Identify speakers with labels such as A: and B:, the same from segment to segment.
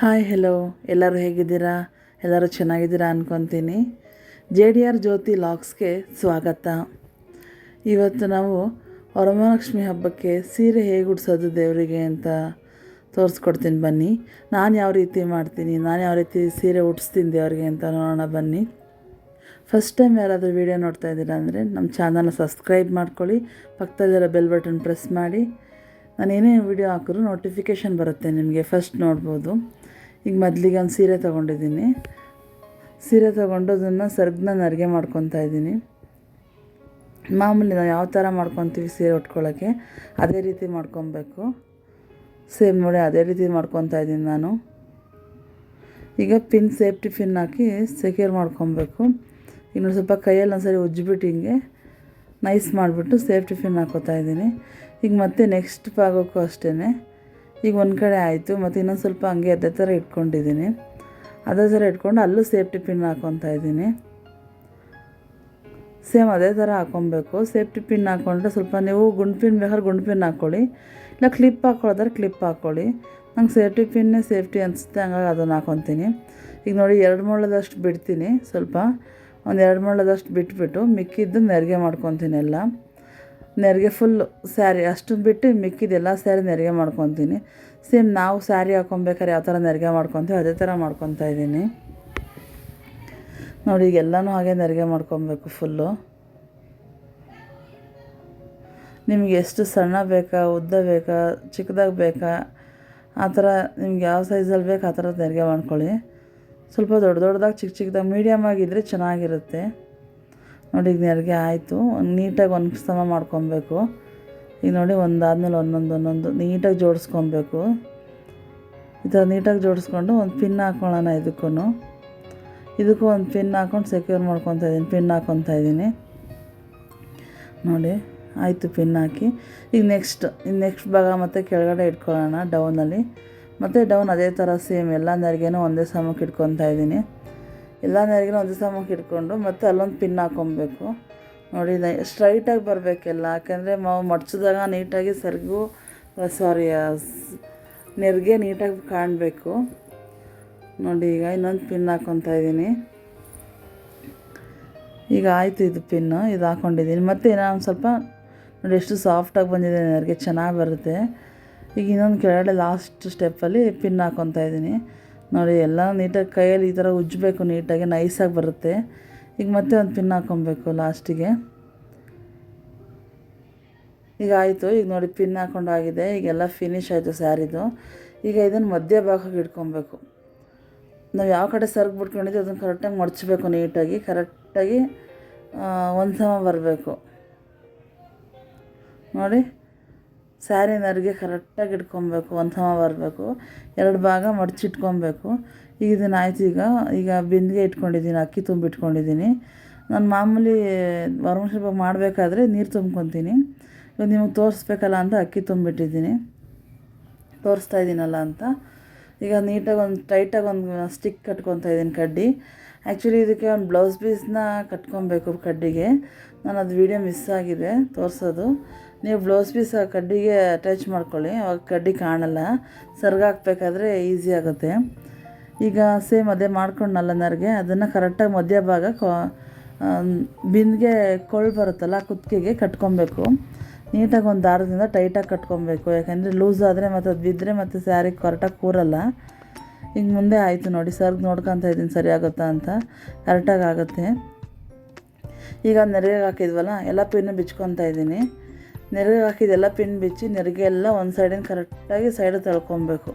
A: Hi hello ಎಲ್ಲರೂ ಹೇಗಿದ್ದೀರಾ? ಎಲ್ಲರೂ ಚೆನ್ನಾಗಿದ್ದೀರಾ ಅಂದ್ಕೊತೀನಿ ಜೆ ಡಿ ಆರ್ ಜ್ಯೋತಿ ಲಾಗ್ಸ್ಗೆ ಸ್ವಾಗತ. ಇವತ್ತು ನಾವು ವರಮಹಾಲಕ್ಷ್ಮಿ ಹಬ್ಬಕ್ಕೆ ಸೀರೆ ಹೇಗೆ ಉಡ್ಸೋದು ದೇವರಿಗೆ ಅಂತ ತೋರಿಸ್ಕೊಡ್ತೀನಿ ಬನ್ನಿ. ನಾನು ಯಾವ ರೀತಿ ಮಾಡ್ತೀನಿ, ನಾನು ಯಾವ ರೀತಿ ಸೀರೆ ಉಡಿಸ್ತೀನಿ ದೇವರಿಗೆ ಅಂತ ನೋಡೋಣ ಬನ್ನಿ. ಫಸ್ಟ್ ಟೈಮ್ ಯಾರಾದರೂ ವೀಡಿಯೋ ನೋಡ್ತಾ ಇದ್ದೀರಾ ಅಂದರೆ ನಮ್ಮ ಚಾನಲ್ನ ಸಬ್ಸ್ಕ್ರೈಬ್ ಮಾಡ್ಕೊಳ್ಳಿ, ಪಕ್ಕದಲ್ಲಿರೋ ಬೆಲ್ ಬಟನ್ ಪ್ರೆಸ್ ಮಾಡಿ. ನಾನು ಏನೇ ವಿಡಿಯೋ ಹಾಕಿದ್ರು ನೋಟಿಫಿಕೇಷನ್ ಬರುತ್ತೆ ನಿಮಗೆ ಫಸ್ಟ್ ನೋಡ್ಬೋದು. ಈಗ ಮೊದಲಿಗೆ ಒಂದು ಸೀರೆ ತೊಗೊಂಡಿದ್ದೀನಿ. ಸೀರೆ ತೊಗೊಂಡು ಅದನ್ನು ಸರ್ಗ್ನ ನರಿಗೆ ಮಾಡ್ಕೊತಾ ಇದ್ದೀನಿ. ಮಾಮೂಲಿ ನಾವು ಯಾವ ಥರ ಮಾಡ್ಕೊತೀವಿ ಸೀರೆ ಉಟ್ಕೊಳ್ಳೋಕ್ಕೆ, ಅದೇ ರೀತಿ ಮಾಡ್ಕೊಬೇಕು. ಸೇಮ್ ನೋಡಿ ಅದೇ ರೀತಿ ಮಾಡ್ಕೊತಾ ಇದ್ದೀನಿ ನಾನು. ಈಗ ಪಿನ್ ಸೇಫ್ಟಿ ಪಿನ್ ಹಾಕಿ ಸೆಕ್ಯೂರ್ ಮಾಡ್ಕೊಬೇಕು. ಇನ್ನು ಸ್ವಲ್ಪ ಕೈಯಲ್ಲಿ ಒಂದ್ಸರಿ ಉಜ್ಜಿಬಿಟ್ಟು ಹಿಂಗೆ ನೈಸ್ ಮಾಡಿಬಿಟ್ಟು ಸೇಫ್ಟಿ ಪಿನ್ ಹಾಕೋತಾ ಇದ್ದೀನಿ. ಈಗ ಮತ್ತೆ ನೆಕ್ಸ್ಟ್ ಪಾಗೋಕ್ಕೂ ಅಷ್ಟೇ ಈಗ ಒಂದು ಕಡೆ ಆಯಿತು, ಮತ್ತು ಇನ್ನೊಂದು ಸ್ವಲ್ಪ ಹಂಗೆ ಅದೇ ಥರ ಇಟ್ಕೊಂಡಿದ್ದೀನಿ. ಅದೇ ಥರ ಇಟ್ಕೊಂಡು ಅಲ್ಲೂ ಸೇಫ್ಟಿ ಪಿನ್ ಹಾಕ್ಕೊತಾ ಇದ್ದೀನಿ. ಸೇಮ್ ಅದೇ ಥರ ಹಾಕ್ಕೊಬೇಕು ಸೇಫ್ಟಿ ಪಿನ್ ಹಾಕ್ಕೊಂಡ್ರೆ ಸ್ವಲ್ಪ ನೀವು ಗುಂಡು ಪಿನ್ ಬೇಕಾದ್ರೆ ಗುಂಡು ಪಿನ್ ಹಾಕ್ಕೊಳ್ಳಿ ಇಲ್ಲ ಕ್ಲಿಪ್ ಹಾಕ್ಕೊಳ್ಳೋದಾದ್ರೆ ಕ್ಲಿಪ್ ಹಾಕ್ಕೊಳ್ಳಿ ನಂಗೆ ಸೇಫ್ಟಿ ಪಿನ್ನೇ ಸೇಫ್ಟಿ ಅನಿಸುತ್ತೆ, ಹಂಗಾಗಿ ಅದನ್ನು ಹಾಕ್ಕೊತೀನಿ ಈಗ ನೋಡಿ ಎರಡು ಮೊಳದಷ್ಟು ಬಿಡ್ತೀನಿ ಸ್ವಲ್ಪ. ಒಂದು ಎರಡು ಮೊಳದಷ್ಟು ಬಿಟ್ಬಿಟ್ಟು ಮಿಕ್ಕಿದ್ದು ನೆರಿಗೆ ಮಾಡ್ಕೊತೀನಿ ಎಲ್ಲ. ನೆರಿಗೆ ಫುಲ್ಲು ಸ್ಯಾರಿ ಅಷ್ಟನ್ನು ಬಿಟ್ಟು ಮಿಕ್ಕಿದೆಲ್ಲ ಸ್ಯಾರಿ ನೆರಿಗೆ ಮಾಡ್ಕೊತೀನಿ. ಸೇಮ್ ನಾವು ಸ್ಯಾರಿ ಹಾಕೊಬೇಕಾದ್ರೆ ಯಾವ ಥರ ನೆರಿಗೆ ಮಾಡ್ಕೊತೀವಿ ಅದೇ ಥರ ಮಾಡ್ಕೊತಾ ಇದ್ದೀನಿ. ನೋಡಿ, ಈಗ ಎಲ್ಲನೂ ಹಾಗೆ ನೆರಿಗೆ ಮಾಡ್ಕೊಬೇಕು ಫುಲ್ಲು ನಿಮಗೆ ಎಷ್ಟು ಸಣ್ಣ ಬೇಕಾ, ಉದ್ದ ಬೇಕಾ, ಚಿಕ್ಕದಾಗಿ ಬೇಕಾ, ಆ ಥರ ನಿಮ್ಗೆ ಯಾವ ಸೈಜಲ್ಲಿ ಬೇಕು ಆ ಥರ ನೆರಿಗೆ ಮಾಡ್ಕೊಳ್ಳಿ. ಸ್ವಲ್ಪ ದೊಡ್ಡ ದೊಡ್ಡದಾಗಿ ಚಿಕ್ಕ ಚಿಕ್ಕದಾಗಿ ಮೀಡಿಯಮ್ ಆಗಿದ್ದರೆ ಚೆನ್ನಾಗಿರುತ್ತೆ. ನೋಡಿ ಈಗ ನೆರಿಗೆ ಆಯಿತು. ನೀಟಾಗಿ ಒಂದು ಸಮ ಮಾಡ್ಕೊಬೇಕು. ಈಗ ನೋಡಿ, ಒಂದಾದ್ಮೇಲೆ ಒಂದೊಂದು ಒಂದೊಂದು ನೀಟಾಗಿ ಜೋಡಿಸ್ಕೊಬೇಕು. ಈ ಥರ ನೀಟಾಗಿ ಜೋಡಿಸ್ಕೊಂಡು ಒಂದು ಪಿನ್ ಹಾಕ್ಕೊಳ್ಳೋಣ ಇದಕ್ಕೂ ಇದಕ್ಕೂ ಒಂದು ಪಿನ್ ಹಾಕ್ಕೊಂಡು ಸೆಕ್ಯೂರ್ ಮಾಡ್ಕೊತಾ ಇದ್ದೀನಿ, ಪಿನ್ ಹಾಕ್ಕೊತಾ ಇದ್ದೀನಿ. ನೋಡಿ, ಆಯಿತು ಪಿನ್ ಹಾಕಿ. ಈಗ ನೆಕ್ಸ್ಟ್ ನೆಕ್ಸ್ಟ್ ಭಾಗ ಮತ್ತು ಕೆಳಗಡೆ ಇಟ್ಕೊಳ್ಳೋಣ ಡೌನಲ್ಲಿ ಮತ್ತು ಡೌನ್ ಅದೇ ಥರ ಸೇಮ್ ಎಲ್ಲ ನೆರಿಗೆನೂ ಒಂದೇ ಸಮಕ್ಕೆ ಇಟ್ಕೊತಾ ಇದ್ದೀನಿ. ಎಲ್ಲ ನೆರಿಗೆನೂ ಒಂದೇ ಸಮಕ್ಕೆ ಹಿಡ್ಕೊಂಡು ಮತ್ತು ಅಲ್ಲೊಂದು ಪಿನ್ ಹಾಕ್ಕೊಬೇಕು ನೋಡಿ ಸ್ಟ್ರೈಟಾಗಿ ಬರಬೇಕೆಲ್ಲ, ಯಾಕೆಂದರೆ ನಾವು ಮಡ್ಚಿದಾಗ ನೀಟಾಗಿ ಸೆರಗು ಸಾರಿ ನೆರಿಗೆ ನೀಟಾಗಿ ಕಾಣಬೇಕು. ನೋಡಿ, ಈಗ ಇನ್ನೊಂದು ಪಿನ್ ಹಾಕ್ಕೊತಾ ಇದ್ದೀನಿ. ಈಗ ಆಯಿತು ಇದು ಪಿನ್ನು ಇದು ಹಾಕ್ಕೊಂಡಿದ್ದೀನಿ ಮತ್ತು ನಾನು ಸ್ವಲ್ಪ, ನೋಡಿ, ಎಷ್ಟು ಸಾಫ್ಟಾಗಿ ಬಂದಿದೆ ನೆರಿಗೆ, ಚೆನ್ನಾಗಿ ಬರುತ್ತೆ. ಈಗ ಇನ್ನೊಂದು ಕೆಳಗಡೆ ಲಾಸ್ಟ್ ಸ್ಟೆಪ್ಪಲ್ಲಿ ಪಿನ್ ಹಾಕ್ಕೊತಾ ಇದ್ದೀನಿ. ನೋಡಿ, ಎಲ್ಲ ನೀಟಾಗಿ ಕೈಯಲ್ಲಿ ಈ ಥರ ಉಜ್ಜಬೇಕು ನೀಟಾಗಿ ನೈಸಾಗಿ ಬರುತ್ತೆ. ಈಗ ಮತ್ತೆ ಒಂದು ಪಿನ್ ಹಾಕ್ಕೊಬೇಕು ಲಾಸ್ಟಿಗೆ ಈಗ ಆಯಿತು, ಈಗ ನೋಡಿ ಪಿನ್ ಹಾಕ್ಕೊಂಡಾಗಿದೆ ಈಗೆಲ್ಲ ಫಿನಿಶ್ ಆಯಿತು ಸ್ಯಾರಿದು. ಈಗ ಇದನ್ನು ಮಧ್ಯ ಭಾಗಕ್ಕೆ ಇಟ್ಕೊಬೇಕು. ನಾವು ಯಾವ ಕಡೆ ಸರ್ಗ್ ಬಿಟ್ಕೊಂಡಿದ್ದೀವಿ ಅದನ್ನು ಕರೆಕ್ಟಾಗಿ ಮಡಚಬೇಕು ನೀಟಾಗಿ. ಕರೆಕ್ಟಾಗಿ ಒಂದು ಸಮ ಬರಬೇಕು. ನೋಡಿ ಸ್ಯಾರಿ ನರಿಗೆ ಕರೆಕ್ಟಾಗಿ ಇಟ್ಕೊಬೇಕು ಒಂದು ಬರಬೇಕು, ಎರಡು ಭಾಗ ಮಡಚಿಟ್ಕೊಬೇಕು. ಈಗ ಇದನ್ನು ಆಯ್ತು, ಈಗ ಈಗ ಬಿಂದಿಗೆ ಇಟ್ಕೊಂಡಿದ್ದೀನಿ, ಅಕ್ಕಿ ತುಂಬಿಟ್ಕೊಂಡಿದ್ದೀನಿ ನಾನು ಮಾಮೂಲಿ ವರಮಶಿಲ್ಪ ಮಾಡಬೇಕಾದ್ರೆ ನೀರು ತುಂಬ್ಕೊತೀನಿ. ಇವಾಗ ನಿಮಗೆ ತೋರಿಸ್ಬೇಕಲ್ಲ ಅಂತ ಅಕ್ಕಿ ತುಂಬಿಟ್ಟಿದ್ದೀನಿ. ತೋರಿಸ್ತಾ ಇದ್ದೀನಲ್ಲ ಅಂತ. ಈಗ ನೀಟಾಗಿ ಒಂದು, ಟೈಟಾಗಿ ಒಂದು ಸ್ಟಿಕ್ ಕಟ್ಕೊತಾ ಇದ್ದೀನಿ ಕಡ್ಡಿ. ಆ್ಯಕ್ಚುಲಿ ಇದಕ್ಕೆ ಒಂದು ಬ್ಲೌಸ್ ಪೀಸ್ನ ಕಟ್ಕೊಬೇಕು ಕಡ್ಡಿಗೆ. ನಾನು ಅದು ವೀಡಿಯೋ ಮಿಸ್ ಆಗಿದೆ ತೋರಿಸೋದು. ನೀವು ಬ್ಲೌಸ್ ಪೀಸ್ ಆ ಕಡ್ಡಿಗೆ ಅಟ್ಯಾಚ್ ಮಾಡ್ಕೊಳ್ಳಿ, ಅವಾಗ ಕಡ್ಡಿ ಕಾಣಲ್ಲ. ಸರ್ಗ ಹಾಕ್ಬೇಕಾದ್ರೆ ಈಸಿ ಆಗುತ್ತೆ. ಈಗ ಸೇಮ್ ಅದೇ ಮಾಡ್ಕೊಂಡಲ್ಲ ನರಿಗೆ ಅದನ್ನು ಕರೆಕ್ಟಾಗಿ ಮಧ್ಯ ಭಾಗ ಬಿಂದಿಗೆ ಕೊಳ್ ಬರುತ್ತಲ್ಲ, ಕುತ್ತಿಗೆಗೆ ಕಟ್ಕೊಬೇಕು. ನೀಟಾಗಿ ಒಂದು ದಾರದಿಂದ ಟೈಟಾಗಿ ಕಟ್ಕೊಬೇಕು. ಯಾಕೆಂದರೆ ಲೂಸ್ ಆದರೆ ಮತ್ತು ಅದು ಬಿದ್ದರೆ ಮತ್ತು ಸ್ಯಾರಿ ಕರೆಕ್ಟಾಗಿ ಕೂರಲ್ಲ. ಈಗ ಮುಂದೆ ಆಯಿತು ನೋಡಿ ಸರ್ಗ್ ನೋಡ್ಕೊತಾ ಇದ್ದೀನಿ ಸರಿ ಆಗುತ್ತಾ ಅಂತ. ಕರೆಕ್ಟಾಗಿ ಆಗುತ್ತೆ. ಈಗ ನೆರಿಗೆ ಹಾಕಿದ್ವಲ್ಲ, ಎಲ್ಲ ಪಿನ್ನು ಬಿಚ್ಕೊತಾ ಇದ್ದೀನಿ. ನೆರಿಗೆ ಹಾಕಿದೆಲ್ಲ ಪಿನ್ ಬಿಚ್ಚಿ ನೆರಿಗೆ ಎಲ್ಲ ಒಂದು ಸೈಡಿನ ಕರೆಕ್ಟಾಗಿ ಸೈಡಿಗೆ ತಳ್ಕೊಬೇಕು.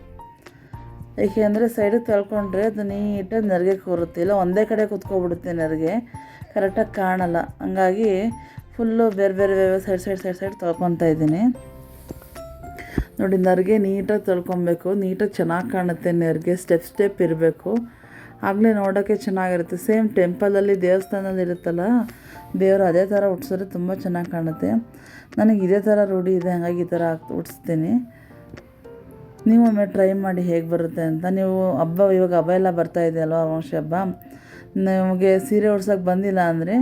A: ಏಕೆಂದರೆ ಸೈಡಿಗೆ ತಳ್ಕೊಂಡ್ರೆ ಅದು ನೀಟಾಗಿ ನೆರಿಗೆ ಕೂರುತ್ತೆ. ಇಲ್ಲ ಒಂದೇ ಕಡೆ ಕುತ್ಕೊಬಿಡುತ್ತೆ ನೆರಿಗೆ. ಕರೆಕ್ಟಾಗಿ ಕಾಣಲ್ಲ. ಹಂಗಾಗಿ ಫುಲ್ಲು ಬೇರೆ ಬೇರೆ ಬೇರೆ ಸೈಡ್ ಸೈಡ್ ಸೈಡ್ ಸೈಡ್ ತೊಳ್ಕೊತಾ ಇದ್ದೀನಿ. ನೋಡಿ, ನೆರಿಗೆ ನೀಟಾಗಿ ತೊಳ್ಕೊಬೇಕು. ನೀಟಾಗಿ ಚೆನ್ನಾಗಿ ಕಾಣುತ್ತೆ ನೆರಿಗೆ. ಸ್ಟೆಪ್ ಸ್ಟೆಪ್ ಇರಬೇಕು. ಆಗಲೇ ನೋಡೋಕ್ಕೆ ಚೆನ್ನಾಗಿರುತ್ತೆ. ಸೇಮ್ ಟೆಂಪಲಲ್ಲಿ ದೇವಸ್ಥಾನದಲ್ಲಿ ಇರುತ್ತಲ್ಲ, ದೇವರು ಅದೇ ಥರ ಉಟ್ಸಿದ್ರೆ ತುಂಬ ಚೆನ್ನಾಗಿ ಕಾಣುತ್ತೆ. ನನಗೆ ಇದೇ ಥರ ರೂಢಿ ಇದೆ, ಹಾಗಾಗಿ ಈ ಥರ ಉಟ್ಸ್ತೀನಿ. ನೀವು ಒಮ್ಮೆ ಟ್ರೈ ಮಾಡಿ ಹೇಗೆ ಬರುತ್ತೆ ಅಂತ. ನೀವು ಹಬ್ಬ, ಇವಾಗ ಹಬ್ಬ ಎಲ್ಲ ಬರ್ತಾ ಇದೆ ಅಲ್ವಾ ವಂಶ ಹಬ್ಬ? ನಿಮಗೆ ಸೀರೆ ಉಡ್ಸೋಕ್ಕೆ ಬಂದಿಲ್ಲ ಅಂದರೆ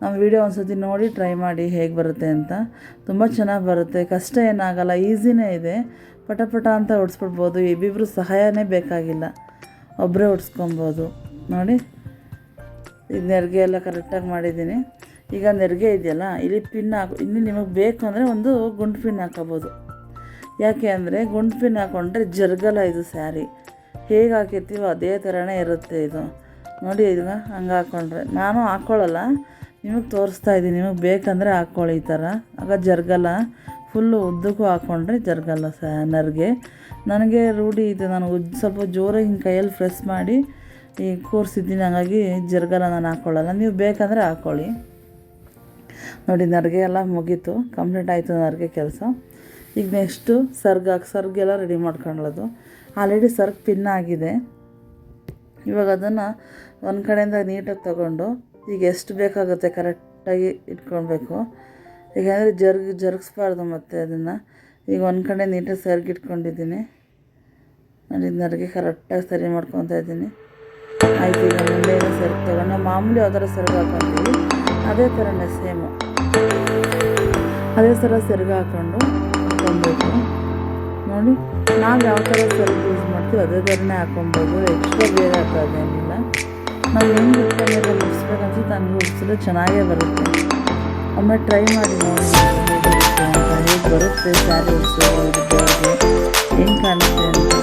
A: ನಮ್ಮ ವೀಡಿಯೋ ಒಂದು ಸತಿ ನೋಡಿ ಟ್ರೈ ಮಾಡಿ ಹೇಗೆ ಬರುತ್ತೆ ಅಂತ. ತುಂಬ ಚೆನ್ನಾಗಿ ಬರುತ್ತೆ. ಕಷ್ಟ ಏನಾಗಲ್ಲ, ಈಸಿನೇ ಇದೆ. ಪಟ ಪಟ ಅಂತ ಹೊಡ್ಸ್ಬಿಡ್ಬೋದು ಇಬ್ಬಿಬ್ರು ಸಹಾಯನೇ ಬೇಕಾಗಿಲ್ಲ. ಒಬ್ಬರೇ ಹೊಡ್ಸ್ಕೊಬೋದು ನೋಡಿ, ಈಗ ನೆರಿಗೆ ಎಲ್ಲ ಕರೆಕ್ಟಾಗಿ ಮಾಡಿದ್ದೀನಿ. ಈಗ ನೆರಿಗೆ ಇದೆಯಲ್ಲ, ಇಲ್ಲಿ ಪಿನ್ ಹಾಕು ಇನ್ನು ನಿಮಗೆ ಬೇಕು ಅಂದರೆ ಒಂದು ಗುಂಡು ಪಿನ್ ಹಾಕೋಬೋದು. ಯಾಕೆ ಅಂದರೆ ಗುಂಡು ಪಿನ್ ಹಾಕ್ಕೊಂಡ್ರೆ ಜರ್ಗಲ್ಲ ಇದು ಸ್ಯಾರಿ. ಹೇಗೆ ಹಾಕಿರ್ತೀವೋ ಅದೇ ಥರನೇ ಇರುತ್ತೆ ಇದು. ನೋಡಿ ಇದನ್ನ ಹಂಗೆ ಹಾಕ್ಕೊಂಡ್ರೆ ನಾನು ಹಾಕ್ಕೊಳ್ಳಲ್ಲ ನಿಮಗೆ ತೋರಿಸ್ತಾ ಇದ್ದೀನಿ. ನಿಮಗೆ ಬೇಕಂದರೆ ಹಾಕ್ಕೊಳ್ಳಿ ಈ ಥರ. ಆಗ ಜರ್ಗಲ್ಲ ಫುಲ್ಲು ಉದ್ದಕ್ಕೂ ಹಾಕ್ಕೊಂಡ್ರೆ ಜರ್ಗಲ್ಲ ಸ, ನರ್ಗೆ. ನನಗೆ ರೂಢಿ ಇದೆ. ನಾನು ಸ್ವಲ್ಪ ಜೋರಾಗಿ ಹಿಂಗೆ ಕೈಯಲ್ಲಿ ಪ್ರೆಸ್ ಮಾಡಿ ಈ ಕೂರಿಸಿದ್ದೀನಿ ಹಾಗಾಗಿ ಜರ್ಗಲ ನಾನು ಹಾಕ್ಕೊಳ್ಳಲ್ಲ ನೀವು ಬೇಕಂದರೆ ಹಾಕ್ಕೊಳ್ಳಿ ನೋಡಿ, ನರ್ಗೆ ಎಲ್ಲ ಮುಗೀತು. ಕಂಪ್ಲೀಟ್ ಆಯಿತು ನರಿಗೆ ಕೆಲಸ. ಈಗ ನೆಕ್ಸ್ಟು ಸರ್ಗ್ ಹಾಕಿ, ಸರ್ಗೆಲ್ಲ ರೆಡಿ ಮಾಡ್ಕೊಳ್ಳೋದು ಆಲ್ರೆಡಿ ಸರ್ಗ್ ಪಿನ್ ಆಗಿದೆ. ಇವಾಗ ಅದನ್ನು ಒಂದು ಕಡೆಯಿಂದ ನೀಟಾಗಿ ತಗೊಂಡು ಈಗ ಎಷ್ಟು ಬೇಕಾಗುತ್ತೆ ಕರೆಕ್ಟಾಗಿ ಇಟ್ಕೊಳ್ಬೇಕು. ಏಕೆಂದರೆ ಜರ್ಗ್, ಜರುಗಿಸ್ಬಾರ್ದು ಮತ್ತು ಅದನ್ನು. ಈಗ ಒಂದು ಕಡೆ ನೀಟಾಗಿ ಸರ್ಗ್ ಇಟ್ಕೊಂಡಿದ್ದೀನಿ. ನೋಡಿ ನರ್ಗೆ ಕರೆಕ್ಟಾಗಿ ಸರಿ ಮಾಡ್ಕೊತಾ ಇದ್ದೀನಿ. ಆಯ್ತು, ಈಗ ಮುಂದೆ ಏನೋ ನಾವು ಮಾಮೂಲಿ ಯಾವ ಥರ ಸರ್ಗ್ ಹಾಕ್ಕೊಂತೀವಿ ಅದೇ ಥರನೇ ಸೇಮು ಅದೇ ಥರ ಸೆರಗ ಹಾಕ್ಕೊಂಡು ಹಾಕೊಬೇಕು ನೋಡಿ, ನಾವು ಯಾವ ಥರ ಸೆರಗು ಯೂಸ್ ಮಾಡ್ತೀವಿ ಅದೇ ಥರನೇ ಹಾಕೊಬೋದು ಎಕ್ಸ್ಟ್ರಾ ಬೇರೆ ಹಾಕೋದೇನಿಲ್ಲ ನಾವು ಹೆಂಗೆ ಇಟ್ಕೊಂಡ್ರೆ ಮುಗಿಸ್ಬೇಕನ್ಸುತ್ತೆ ಹಂಗೆ ಉಡ್ಸಿದ್ರೆ ಚೆನ್ನಾಗೇ ಬರುತ್ತೆ. ಒಮ್ಮೆ ಟ್ರೈ ಮಾಡಿ ನೋಡಿ ಬರುತ್ತೆ ಸ್ಯಾರಿ ಉಡ್ಸೋದು ಇದ್ದವ್ರಿಗೆ ಹೆಂಗೆ ಕಾಣುತ್ತೆ ಅಂತ?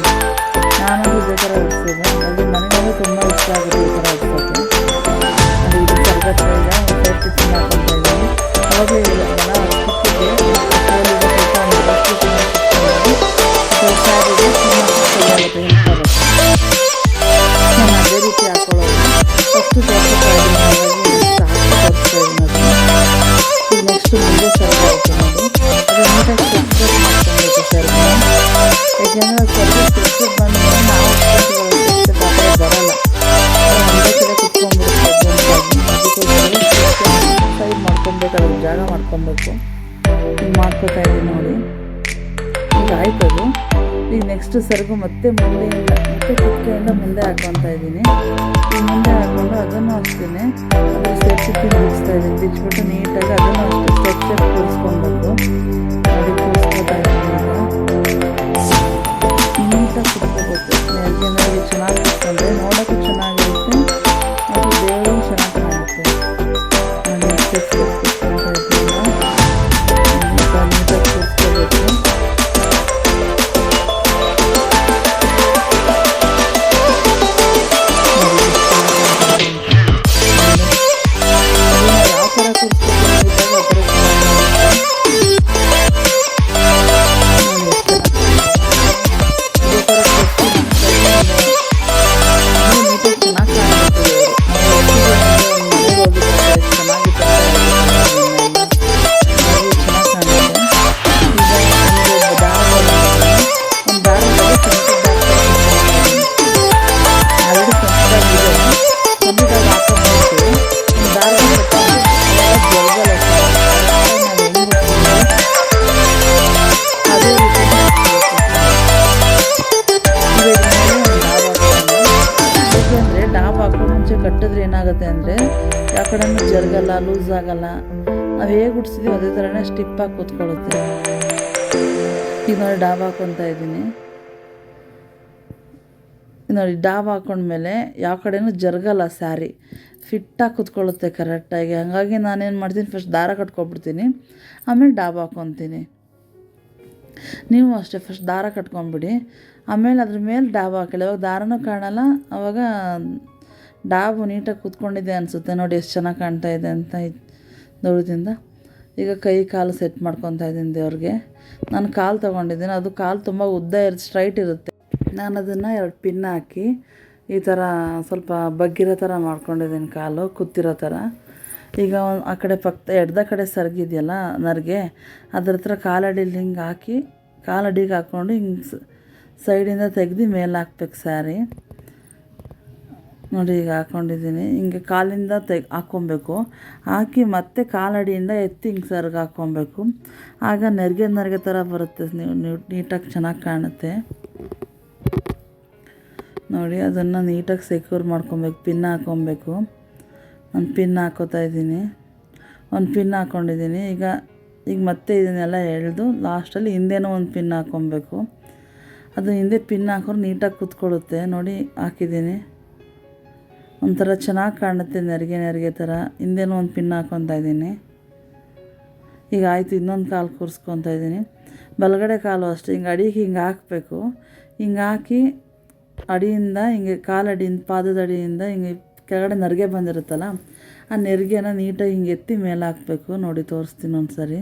A: ನಾನು ಇದೇ ಥರ ಉಡ್ಸೋದು. ಹಾಗಾಗಿ ನನಗೂ ತುಂಬ ಇಷ್ಟ ಆಗುತ್ತೆ ಈ ಥರ ಉಡ್ಸೋದು ಅದು ಇದು ಸರ್ಗತ್ತ ಈಗ ಸೈಡ್ ಟಿಫಿನ್ ಹಾಕೊತಾ ಇದ್ದೀನಿ. ಈಗ ನೆಕ್ಸ್ಟ್ ಸರ್ಗು ಮತ್ತೆ ಮುಂದೆಯಿಂದ ಮತ್ತೆ ಕುಕ್ಕೆಯಿಂದ ಮುಂದೆ ಹಾಕೊತಾ ಇದ್ದೀನಿ. ಈ ಮುಂದೆ ಹಾಕೊಂಡು ಅದನ್ನು ಅಷ್ಟೇ ಅದು ಸ್ಟೆಪ್ಸ್ ಸ್ಟೆಪ್ ಬಿಡಿಸ್ತಾ ಇದ್ದೀನಿ. ಬಿಚ್ಚಿಬಿಟ್ಟು ನೀಟಾಗಿ ಅದನ್ನು ಅಷ್ಟು ಸ್ಟೆಪ್ ಸ್ಟೆಪ್ ಕೂರಿಸ್ಕೊಬೇಕು ಅದಕ್ಕೆ ಕೂರಿಸ್ಕೊತಾ ಇದ್ದೀನಿ ನೀಟಾಗಿ ಕುಟ್ಕೋಬೇಕು ಯಾಕೆಂದರೆ ಚೆನ್ನಾಗಿ ಕುತ್ಕೊಂಡ್ರೆ ನೋಡೋಕ್ಕೂ ಥರನೇ ಸ್ಟಿಪ್ಪಾಗಿ ಕೂತ್ಕೊಳ್ಳುತ್ತೆ. ಈಗ ನೋಡಿ ಡಾಬ್ ಹಾಕ್ಕೊತಾ ಇದ್ದೀನಿ. ನೋಡಿ ಡಾಬ್ ಹಾಕೊಂಡ್ಮೇಲೆ ಯಾವ ಕಡೆನೂ ಜರಗಲ್ಲ ಸ್ಯಾರಿ. ಫಿಟ್ಟಾಗಿ ಕೂತ್ಕೊಳ್ಳುತ್ತೆ ಕರೆಕ್ಟಾಗಿ ಹಾಗಾಗಿ ನಾನೇನು ಮಾಡ್ತೀನಿ ಫಸ್ಟ್ ದಾರ ಕಟ್ಕೊಬಿಡ್ತೀನಿ ಆಮೇಲೆ ಡಾಬ್ ಹಾಕ್ಕೊತೀನಿ ನೀವು ಅಷ್ಟೇ ಫಸ್ಟ್ ದಾರ ಕಟ್ಕೊಂಬಿಡಿ ಆಮೇಲೆ ಅದ್ರ ಮೇಲೆ ಡಾಬ್ ಹಾಕಿಲ್ಲ. ಇವಾಗ ದಾರನೂ ಕಾಣಲ್ಲ, ಅವಾಗ ಡಾಬು ನೀಟಾಗಿ ಕೂತ್ಕೊಂಡಿದೆ ಅನಿಸುತ್ತೆ. ನೋಡಿ ಎಷ್ಟು ಚೆನ್ನಾಗಿ ಕಾಣ್ತಾ ಇದೆ ಅಂತ ದೂರದಿಂದ ಈಗ ಕೈ ಕಾಲು ಸೆಟ್ ಮಾಡ್ಕೊತಾ ಇದ್ದೀನಿ ದೇವ್ರಿಗೆ. ನಾನು ಕಾಲು ತೊಗೊಂಡಿದ್ದೀನಿ. ಅದು ಕಾಲು ತುಂಬ ಉದ್ದ ಇರುತ್ತೆ ಸ್ಟ್ರೈಟ್ ಇರುತ್ತೆ. ನಾನು ಅದನ್ನು ಎರಡು ಪಿನ್ ಹಾಕಿ ಈ ಥರ ಸ್ವಲ್ಪ ಬಗ್ಗಿರೋ ಥರ ಮಾಡ್ಕೊಂಡಿದ್ದೀನಿ ಕಾಲು ಕುತ್ತಿರೋ ಥರ ಈಗ ಆ ಕಡೆ ಪಕ್ಕ, ಎಡ್ದ ಕಡೆ ಸರ್ಗಿದೆಯಲ್ಲ ನರಿಗೆ, ಅದ್ರ ಹತ್ರ ಕಾಲಡಿಲಿ ಹಿಂಗೆ ಹಾಕಿ, ಕಾಲಡಿಗೆ ಹಾಕ್ಕೊಂಡು ಹಿಂಗೆ ಸೈಡಿಂದ ತೆಗ್ದು ಮೇಲೆ ಹಾಕ್ಬೇಕು ಸ್ಯಾರಿ ನೋಡಿ, ಈಗ ಹಾಕ್ಕೊಂಡಿದ್ದೀನಿ ಹಿಂಗೆ ಕಾಲಿಂದ ತೆಗ್, ಹಾಕ್ಕೊಬೇಕು. ಹಾಕಿ ಮತ್ತೆ ಕಾಲಡಿಯಿಂದ ಎತ್ತಿ ಹಿಂಗೆ ಸರ್ಗೆ ಹಾಕ್ಕೊಬೇಕು. ಆಗ ನೆರಿಗೆ ನೆರಿಗೆ ಥರ ಬರುತ್ತೆ. ನೀವು ನೀವು ನೀಟಾಗಿ ಚೆನ್ನಾಗಿ ಕಾಣುತ್ತೆ. ನೋಡಿ, ಅದನ್ನು ನೀಟಾಗಿ ಸೆಕ್ಯೂರ್ ಮಾಡ್ಕೊಬೇಕು. ಪಿನ್ ಹಾಕ್ಕೊಬೇಕು. ಒಂದು ಪಿನ್ ಹಾಕೋತಾ ಇದ್ದೀನಿ. ಒಂದು ಪಿನ್ ಹಾಕ್ಕೊಂಡಿದ್ದೀನಿ ಈಗ ಈಗ ಮತ್ತೆ ಇದನ್ನೆಲ್ಲ ಎಳೆದು ಲಾಸ್ಟಲ್ಲಿ ಹಿಂದೆನೂ ಒಂದು ಪಿನ್ ಹಾಕ್ಕೊಬೇಕು. ಅದು ಹಿಂದೆ ಪಿನ್ ಹಾಕೋರು ನೀಟಾಗಿ ಕೂತ್ಕೊಳ್ಳುತ್ತೆ. ನೋಡಿ, ಹಾಕಿದ್ದೀನಿ. ಒಂಥರ ಚೆನ್ನಾಗಿ ಕಾಣುತ್ತೆ ನೆರಿಗೆ ನೆರಿಗೆ ಥರ. ಹಿಂದೇನೂ ಒಂದು ಪಿನ್ ಹಾಕ್ಕೊತಾ ಇದ್ದೀನಿ. ಈಗ ಆಯಿತು, ಇನ್ನೊಂದು ಕಾಲು ಕೂರಿಸ್ಕೊತಾ ಇದ್ದೀನಿ. ಬಲಗಡೆ ಕಾಲು ಅಷ್ಟೇ, ಹಿಂಗೆ ಅಡಿಗೆ ಹಿಂಗೆ ಹಾಕಬೇಕು. ಹಿಂಗೆ ಹಾಕಿ ಅಡಿಯಿಂದ ಹಿಂಗೆ ಕಾಲು ಅಡಿಯಿಂದ, ಪಾದದ ಅಡಿಯಿಂದ ಹಿಂಗೆ ಕೆಳಗಡೆ ನೆರಿಗೆ ಬಂದಿರುತ್ತಲ್ಲ, ಆ ನೆರಿಗೆನ ನೀಟಾಗಿ ಹಿಂಗೆ ಎತ್ತಿ ಮೇಲೆ ಹಾಕಬೇಕು. ನೋಡಿ, ತೋರಿಸ್ತೀನಿ ಒಂದು ಸರಿ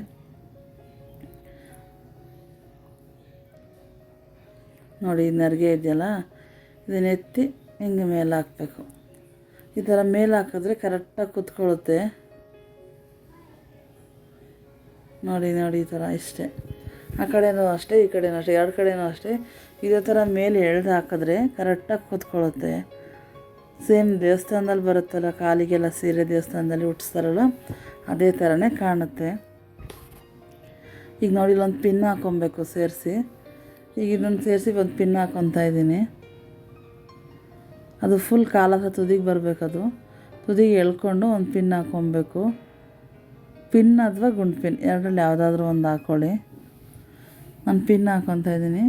A: ನೋಡಿ ನೆರಿಗೆ ಇದೆಯಲ್ಲ, ಇದನ್ನ ಎತ್ತಿ ಹಿಂಗೆ ಮೇಲೆ ಹಾಕಬೇಕು. ಈ ಥರ ಮೇಲೆ ಹಾಕಿದ್ರೆ ಕರೆಕ್ಟಾಗಿ ಕುತ್ಕೊಳ್ಳುತ್ತೆ. ನೋಡಿ ನೋಡಿ ಈ ಥರ ಇಷ್ಟೇ. ಆ ಕಡೆನೂ ಅಷ್ಟೇ, ಈ ಕಡೆನೂ ಅಷ್ಟೇ, ಎರಡು ಕಡೆನೂ ಅಷ್ಟೇ. ಇದೇ ಥರ ಮೇಲೆ ಎಳ್ದು ಹಾಕಿದ್ರೆ ಕರೆಕ್ಟಾಗಿ ಕೂತ್ಕೊಳ್ಳುತ್ತೆ. ಸೇಮ್ ದೇವಸ್ಥಾನದಲ್ಲಿ ಬರುತ್ತಲ್ಲ, ಕಾಲಿಗೆಲ್ಲ ಸೀರೆ ದೇವಸ್ಥಾನದಲ್ಲಿ ಹುಟ್ಟಿಸ್ತಾರಲ್ಲ ಅದೇ ಥರನೇ ಕಾಣುತ್ತೆ. ಈಗ ನೋಡಿ, ಇಲ್ಲೊಂದು ಪಿನ್ ಹಾಕ್ಕೊಬೇಕು ಸೇರಿಸಿ. ಈಗ ಇದನ್ನು ಸೇರಿಸಿ, ಒಂದು ಪಿನ್ ಹಾಕೊತಾ ಇದ್ದೀನಿ. ಅದು ಫುಲ್ ಕಾಲ ಹತ್ರ ತುದಿಗೆ ಬರಬೇಕದು. ತುದಿಗೆ ಎಳ್ಕೊಂಡು ಒಂದು ಪಿನ್ ಹಾಕ್ಕೊಬೇಕು ಪಿನ್ ಅಥವಾ ಗುಂಡು ಪಿನ್ ಎರಡರಲ್ಲಿ ಯಾವುದಾದ್ರೂ ಒಂದು ಹಾಕ್ಕೊಳ್ಳಿ ನಾನು ಪಿನ್ ಹಾಕ್ಕೊತಾ ಇದ್ದೀನಿ.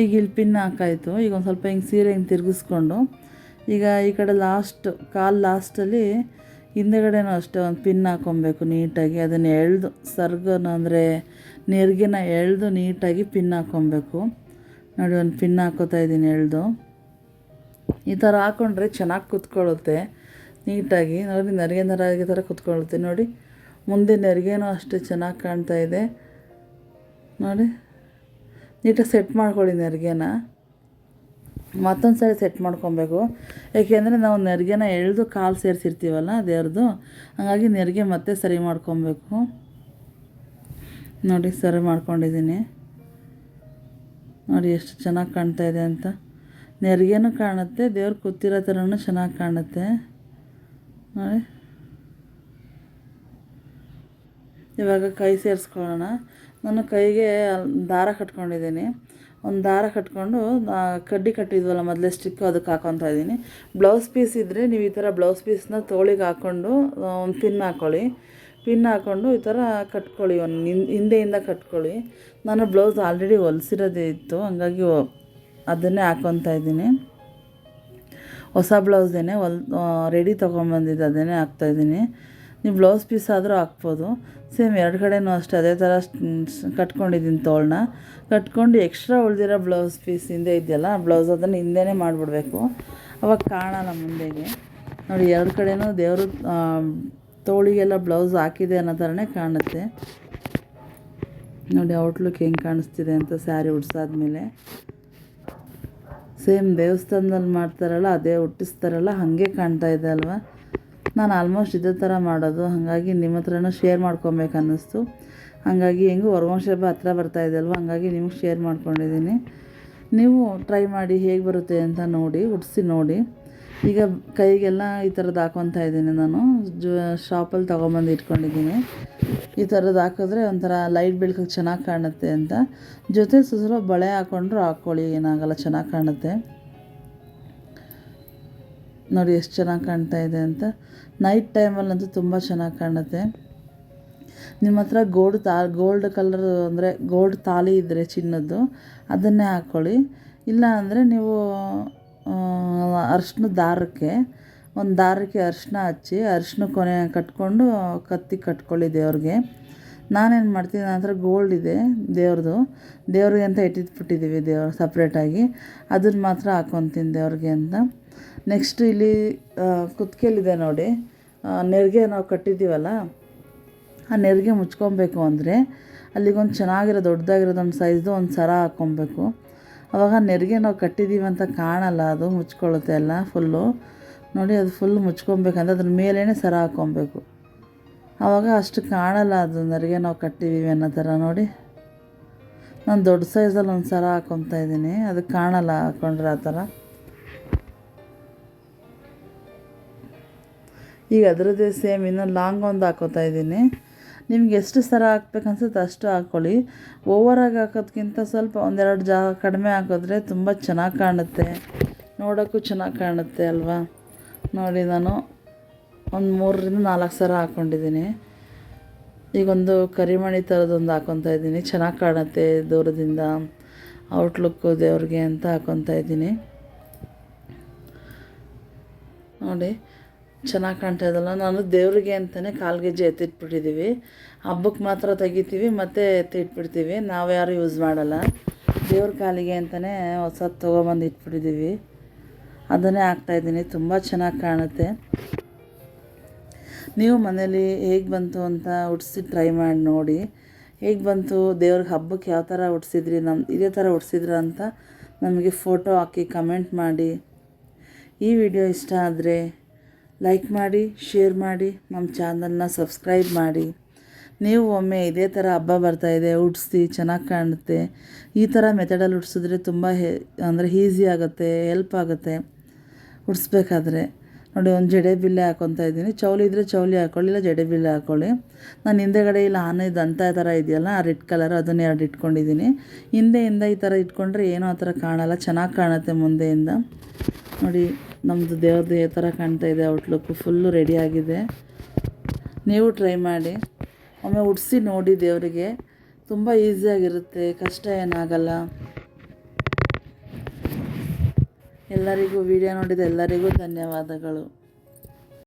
A: ಈಗ ಇಲ್ಲಿ ಪಿನ್ ಹಾಕಾಯಿತು. ಈಗ ಒಂದು ಸ್ವಲ್ಪ ಹಿಂಗೆ ಸೀರೆ ಹಿಂಗೆ ತಿರುಗಿಸ್ಕೊಂಡು. ಈಗ ಈ ಕಡೆ ಲಾಸ್ಟ್ ಕಾಲು ಲಾಸ್ಟಲ್ಲಿ ಹಿಂದೆಗಡೆನೂ ಅಷ್ಟೇ ಒಂದು ಪಿನ್ ಹಾಕ್ಕೊಬೇಕು ನೀಟಾಗಿ. ಅದನ್ನು ಎಳೆದು, ಸರ್ಗನ ಅಂದರೆ ನೆರಿಗೆನ ಎಳೆದು ನೀಟಾಗಿ ಪಿನ್ ಹಾಕ್ಕೊಬೇಕು ನೋಡಿ, ಒಂದು ಪಿನ್ ಹಾಕೋತಾ ಇದ್ದೀನಿ ಎಳೆದು. ಈ ಥರ ಹಾಕ್ಕೊಂಡ್ರೆ ಚೆನ್ನಾಗಿ ಕುತ್ಕೊಳ್ಳುತ್ತೆ. ನೀಟಾಗಿ. ನೋಡಿ, ನೆರಿಗೆ ನರಗೆ ಥರ ಕುತ್ಕೊಳ್ಳುತ್ತೆ. ನೋಡಿ, ಮುಂದೆ ನೆರಿಗೆನೂ ಅಷ್ಟೇ ಚೆನ್ನಾಗಿ ಕಾಣ್ತಾ ಇದೆ. ನೋಡಿ, ನೀಟಾಗಿ ಸೆಟ್ ಮಾಡ್ಕೊಳ್ಳಿ ನೆರಿಗೆನ. ಮತ್ತೊಂದು ಸಾರಿ ಸೆಟ್ ಮಾಡ್ಕೊಬೇಕು. ಏಕೆಂದರೆ ನಾವು ನೆರಿಗೆನ ಎಳೆದು ಕಾಲು ಸೇರಿಸಿರ್ತೀವಲ್ಲ ದೇವ್ರದ್ದು ಹಾಗಾಗಿ ನೆರಿಗೆ ಮತ್ತೆ ಸರಿ ಮಾಡ್ಕೊಬೇಕು. ನೋಡಿ ಸರ್ವ್ ಮಾಡ್ಕೊಂಡಿದ್ದೀನಿ. ನೋಡಿ ಎಷ್ಟು ಚೆನ್ನಾಗಿ ಕಾಣ್ತಾ ಇದೆ ಅಂತ. ನೆರಿಗೆನೂ ಕಾಣುತ್ತೆ, ದೇವ್ರು ಕೂತಿರೋ ಥರನೂ ಚೆನ್ನಾಗಿ ಕಾಣುತ್ತೆ. ನೋಡಿ. ಇವಾಗ ಕೈ ಸೇರಿಸ್ಕೊಳ್ಳೋಣ. ನಾನು ಕೈಗೆ ದಾರ ಕಟ್ಕೊಂಡಿದ್ದೀನಿ. ಒಂದು ದಾರ ಕಟ್ಕೊಂಡು ಕಡ್ಡಿ ಕಟ್ಟಿದ್ವಲ್ಲ ಮೊದಲೇ ಸ್ಟಿಕ್ಕು ಅದಕ್ಕೆ ಹಾಕೊತಾ ಇದ್ದೀನಿ. ಬ್ಲೌಸ್ ಪೀಸ್ ಇದ್ದರೆ ನೀವು ಈ ಥರ ಬ್ಲೌಸ್ ಪೀಸ್ನ ತೋಳಿಗೆ ಹಾಕ್ಕೊಂಡು ಒಂದು ಪಿನ್ ಹಾಕ್ಕೊಳ್ಳಿ ಪಿನ್ ಹಾಕ್ಕೊಂಡು ಈ ಥರ ಕಟ್ಕೊಳ್ಳಿ, ಒಂದು ಹಿಂದೆಯಿಂದ ಕಟ್ಕೊಳ್ಳಿ. ನಾನು ಬ್ಲೌಸ್ ಆಲ್ರೆಡಿ ಹೊಲಿಸಿರೋದೇ ಇತ್ತು, ಹಂಗಾಗಿ ಅದನ್ನೇ ಹಾಕ್ಕೊತಾ ಇದ್ದೀನಿ. ಹೊಸ ಬ್ಲೌಸೇನೆ ಹೊಲ್ ರೆಡಿ ತೊಗೊಂಬಂದಿದ್ದು ಅದನ್ನೇ ಹಾಕ್ತಾಯಿದ್ದೀನಿ ನೀವು ಬ್ಲೌಸ್ ಪೀಸ್ ಆದರೂ ಹಾಕ್ಬೋದು. ಸೇಮ್ ಎರಡು ಕಡೆನೂ ಅಷ್ಟೇ, ಅದೇ ಥರ ಕಟ್ಕೊಂಡಿದ್ದೀನಿ ತೋಳನ್ನ ಕಟ್ಕೊಂಡು ಎಕ್ಸ್ಟ್ರಾ ಉಳಿದಿರೋ ಬ್ಲೌಸ್ ಪೀಸ್ ಹಿಂದೆ ಇದೆಯಲ್ಲ ಬ್ಲೌಸ್ ಅದನ್ನು ಹಿಂದೆ ಮಾಡಿಬಿಡ್ಬೇಕು. ಅವಾಗ ಕಾಣಲ್ಲ ಮುಂದೆಗೆ. ನೋಡಿ, ಎರಡು ಕಡೆನೂ ದೇವರು ತೋಳಿಗೆಲ್ಲ ಬ್ಲೌಸ್ ಹಾಕಿದೆ ಅನ್ನೋ ಥರನೇ ಕಾಣುತ್ತೆ. ನೋಡಿ ಔಟ್ಲುಕ್ ಹೆಂಗೆ ಕಾಣಿಸ್ತಿದೆ ಅಂತ ಸ್ಯಾರಿ ಉಡ್ಸಾದ್ಮೇಲೆ. ಸೇಮ್ ದೇವಸ್ಥಾನದಲ್ಲಿ ಮಾಡ್ತಾರಲ್ಲ, ಅದೇ ಹುಟ್ಟಿಸ್ತಾರಲ್ಲ, ಹಾಗೆ ಕಾಣ್ತಾ ಇದೆ ಅಲ್ವಾ? ನಾನು ಆಲ್ಮೋಸ್ಟ್ ಇದೇ ಥರ ಮಾಡೋದು. ಹಾಗಾಗಿ ನಿಮ್ಮ ಹತ್ರನೂ ಶೇರ್ ಮಾಡ್ಕೊಬೇಕು ಅನ್ನಿಸ್ತು. ಹಾಗಾಗಿ ಹೆಂಗೂ ವರಮೋಷ ಹಬ್ಬ ಹತ್ರ ಬರ್ತಾ ಇದೆ ಅಲ್ವಾ? ಹಾಗಾಗಿ ನಿಮಗೆ ಶೇರ್ ಮಾಡ್ಕೊಂಡಿದ್ದೀನಿ. ನೀವು ಟ್ರೈ ಮಾಡಿ ಹೇಗೆ ಬರುತ್ತೆ ಅಂತ ನೋಡಿ ಹುಟ್ಟಿಸಿ ನೋಡಿ. ಈಗ ಕೈಗೆಲ್ಲ ಈ ಥರದ್ದು ಹಾಕೊತಾ ಇದ್ದೀನಿ ನಾನು. ಶಾಪಲ್ಲಿ ತೊಗೊಂಬಂದು ಇಟ್ಕೊಂಡಿದ್ದೀನಿ. ಈ ಥರದ್ದು ಹಾಕಿದ್ರೆ ಒಂಥರ ಲೈಟ್ ಬೆಳಕಿಗೆ ಚೆನ್ನಾಗಿ ಕಾಣುತ್ತೆ ಅಂತ. ಜೊತೆ ಸ್ವಲ್ಪ ಬಳೆ ಹಾಕ್ಕೊಂಡ್ರು ಹಾಕ್ಕೊಳ್ಳಿ ಏನಾಗಲ್ಲ, ಚೆನ್ನಾಗಿ ಕಾಣುತ್ತೆ. ನೋಡಿ ಎಷ್ಟು ಚೆನ್ನಾಗಿ ಕಾಣ್ತಾ ಇದೆ ಅಂತ. ನೈಟ್ ಟೈಮಲ್ಲಂತೂ ತುಂಬ ಚೆನ್ನಾಗಿ ಕಾಣುತ್ತೆ. ನಿಮ್ಮ ಹತ್ರ ಗೋಲ್ಡ್ ತಾ ಗೋಲ್ಡ್ ಕಲರ್ ಅಂದರೆ ಗೋಲ್ಡ್ ತಾಳಿ ಇದ್ದರೆ ಚಿನ್ನದ್ದು, ಅದನ್ನೇ ಹಾಕ್ಕೊಳ್ಳಿ ಇಲ್ಲ ಅಂದರೆ ನೀವು ಅರ್ಶಿನ ದಾರಕ್ಕೆ, ಒಂದು ದಾರಕ್ಕೆ ಅರಿಶಿನ ಹಚ್ಚಿ, ಅರಿಶಿನ ಕೊನೆ ಕಟ್ಕೊಂಡು ಕತ್ತಿ ಕಟ್ಕೊಳ್ಳಿ ದೇವ್ರಿಗೆ. ನಾನೇನು ಮಾಡ್ತೀನಿ ನನ್ನ ಹತ್ರ ಗೋಲ್ಡ್ ಇದೆ ದೇವ್ರದ್ದು ದೇವ್ರಿಗೆ ಅಂತ ಇಟ್ಟಿದ್ಬಿಟ್ಟಿದ್ದೀವಿ ದೇವ್ರು ಸಪ್ರೇಟಾಗಿ ಅದನ್ನು ಮಾತ್ರ ಹಾಕ್ಕೊತೀನಿ ದೇವ್ರಿಗೆ ಅಂತ. ನೆಕ್ಸ್ಟ್ ಇಲ್ಲಿ ಕುತ್ತಿಗೆಲಿದೆ ನೋಡಿ. ನೆರಿಗೆ ನಾವು ಕಟ್ಟಿದ್ದೀವಲ್ಲ ಆ ನೆರಿಗೆ ಮುಚ್ಕೊಬೇಕು ಅಂದರೆ ಅಲ್ಲಿಗೊಂದು ಚೆನ್ನಾಗಿರೋ ದೊಡ್ಡದಾಗಿರೋದೊಂದು ಸೈಜ್ದು ಒಂದು ಸರ ಹಾಕ್ಕೊಬೇಕು ಅವಾಗ ನೆರಿಗೆ ನಾವು ಕಟ್ಟಿದ್ದೀವಿ ಅಂತ ಕಾಣಲ್ಲ, ಅದು ಮುಚ್ಕೊಳ್ಳುತ್ತೆ ಎಲ್ಲ ಫುಲ್ಲು. ನೋಡಿ, ಅದು ಫುಲ್ ಮುಚ್ಕೊಬೇಕಂದ್ರೆ ಅದ್ರ ಮೇಲೇ ಸರ ಹಾಕ್ಕೊಬೇಕು ಆವಾಗ ಅಷ್ಟು ಕಾಣಲ್ಲ ಅದು ನೆರಿಗೆ ನಾವು ಕಟ್ಟಿದ್ದೀವಿ ಅನ್ನೋ ಥರ ನೋಡಿ. ನಾನು ದೊಡ್ಡ ಸೈಜಲ್ಲಿ ಒಂದು ಸರ ಹಾಕ್ಕೊತಾ ಇದ್ದೀನಿ, ಅದು ಕಾಣಲ್ಲ ಹಾಕ್ಕೊಂಡ್ರೆ ಆ ಥರ. ಈಗ ಅದರದ್ದೇ ಸೇಮ್ ಇನ್ನು ಲಾಂಗ್ ಒಂದು ಹಾಕೋತಾ ಇದ್ದೀನಿ. ನಿಮ್ಗೆ ಎಷ್ಟು ಸರ ಹಾಕ್ಬೇಕು ಅನ್ಸುತ್ತೆ ಅಷ್ಟು ಹಾಕ್ಕೊಳ್ಳಿ ಓವರಾಗಿ ಹಾಕೋದ್ಕಿಂತ ಸ್ವಲ್ಪ ಒಂದೆರಡು ಜಾಗ ಕಡಿಮೆ ಹಾಕಿದ್ರೆ ತುಂಬ ಚೆನ್ನಾಗಿ ಕಾಣುತ್ತೆ. ನೋಡೋಕ್ಕೂ ಚೆನ್ನಾಗಿ ಕಾಣುತ್ತೆ ಅಲ್ವಾ? ನೋಡಿ ನಾನು ಒಂದು ಮೂರರಿಂದ ನಾಲ್ಕು ಸರ ಹಾಕ್ಕೊಂಡಿದ್ದೀನಿ ಈಗೊಂದು ಕರಿಮಣಿ ಥರದೊಂದು ಹಾಕೊತಾ ಇದ್ದೀನಿ. ಚೆನ್ನಾಗಿ ಕಾಣುತ್ತೆ ದೂರದಿಂದ. ಔಟ್ಲುಕ್ಕು ದೇವ್ರಿಗೆ ಅಂತ ಹಾಕೊತಾ ಇದ್ದೀನಿ. ನೋಡಿ. ಚೆನ್ನಾಗಿ ಕಾಣ್ತಾ ಇದಲ್ಲ ನಾನು ದೇವರಿಗೆ ಅಂತಲೇ ಕಾಲು ಗೆಜ್ಜೆ ಎತ್ತಿಟ್ಬಿಟ್ಟಿದ್ದೀವಿ ಹಬ್ಬಕ್ಕೆ ಮಾತ್ರ ತೆಗಿತೀವಿ, ಮತ್ತು ಎತ್ತಿಟ್ಬಿಡ್ತೀವಿ ನಾವು ಯಾರು ಯೂಸ್ ಮಾಡಲ್ಲ. ದೇವ್ರ ಕಾಲಿಗೆ ಅಂತಲೇ ಹೊಸದು ತೊಗೊಬಂದು ಇಟ್ಬಿಟ್ಟಿದ್ದೀವಿ ಅದನ್ನೇ ಹಾಕ್ತಾಯಿದ್ದೀನಿ ತುಂಬ ಚೆನ್ನಾಗಿ ಕಾಣುತ್ತೆ. ನೀವು ಮನೇಲಿ ಹೇಗೆ ಬಂತು ಅಂತ ಉಡ್ಸಿ ಟ್ರೈ ಮಾಡಿ ನೋಡಿ. ಹೇಗೆ ಬಂತು? ದೇವ್ರಿಗೆ ಹಬ್ಬಕ್ಕೆ ಯಾವ ಥರ ಉಡ್ಸಿದ್ರಿ ನಮ್ಮ ಇದೇ ಥರ ಉಡ್ಸಿದ್ರ ಅಂತ ನಮಗೆ ಫೋಟೋ ಹಾಕಿ ಕಮೆಂಟ್ ಮಾಡಿ. ಈ ವಿಡಿಯೋ ಇಷ್ಟ ಆದರೆ ಲೈಕ್ ಮಾಡಿ ಶೇರ್ ಮಾಡಿ ನಮ್ಮ ಚಾನಲ್ನ ಸಬ್ಸ್ಕ್ರೈಬ್ ಮಾಡಿ. ನೀವು ಒಮ್ಮೆ ಇದೇ ಥರ ಹಬ್ಬ ಬರ್ತಾಯಿದೆ ಉಡ್ಸಿ ಚೆನ್ನಾಗಿ ಕಾಣುತ್ತೆ, ಈ ಥರ ಮೆಥಡಲ್ಲಿ ಉಡ್ಸಿದ್ರೆ ತುಂಬ ಹೆ, ಅಂದರೆ ಈಸಿ ಆಗುತ್ತೆ ಹೆಲ್ಪ್ ಆಗುತ್ತೆ. ಉಡ್ಸ್ಬೇಕಾದ್ರೆ. ನೋಡಿ, ಒಂದು ಜಡೆ ಬಿಲ್ಲೆ ಹಾಕೊತಾ ಇದ್ದೀನಿ. ಚೌಲಿ ಇದ್ದರೆ ಚೌಲಿ ಹಾಕ್ಕೊಳ್ಳಿ ಇಲ್ಲ ಜಡೆ ಬಿಲ್ಲೆ ಹಾಕ್ಕೊಳ್ಳಿ ನಾನು ಹಿಂದೆಗಡೆ ಇಲ್ಲ ಆನೆ ದಂತ ಥರ ಇದೆಯಲ್ಲ, ಆ ರೆಡ್ ಕಲರ್ ಅದನ್ನ ಎರಡು ಇಟ್ಕೊಂಡಿದ್ದೀನಿ. ಹಿಂದೆಯಿಂದ ಈ ಥರ ಇಟ್ಕೊಂಡ್ರೆ ಏನೂ ಆ ಥರ ಕಾಣಲ್ಲ, ಚೆನ್ನಾಗಿ ಕಾಣುತ್ತೆ ಮುಂದೆಯಿಂದ. ನೋಡಿ. ನಮ್ಮದು ದೇವ್ರದ್ದು ಈ ಥರ ಕಾಣ್ತಾ ಇದೆ ಔಟ್ಲುಕ್ಕು ಫುಲ್ಲು ರೆಡಿಯಾಗಿದೆ ನೀವು ಟ್ರೈ ಮಾಡಿ. ಒಮ್ಮೆ ಉಡಿಸಿ ನೋಡಿ ದೇವರಿಗೆ. ತುಂಬ ಈಸಿಯಾಗಿರುತ್ತೆ ಕಷ್ಟ ಏನಾಗಲ್ಲ. ಎಲ್ಲರಿಗೂ ವಿಡಿಯೋ ನೋಡಿದ ಎಲ್ಲರಿಗೂ ಧನ್ಯವಾದಗಳು.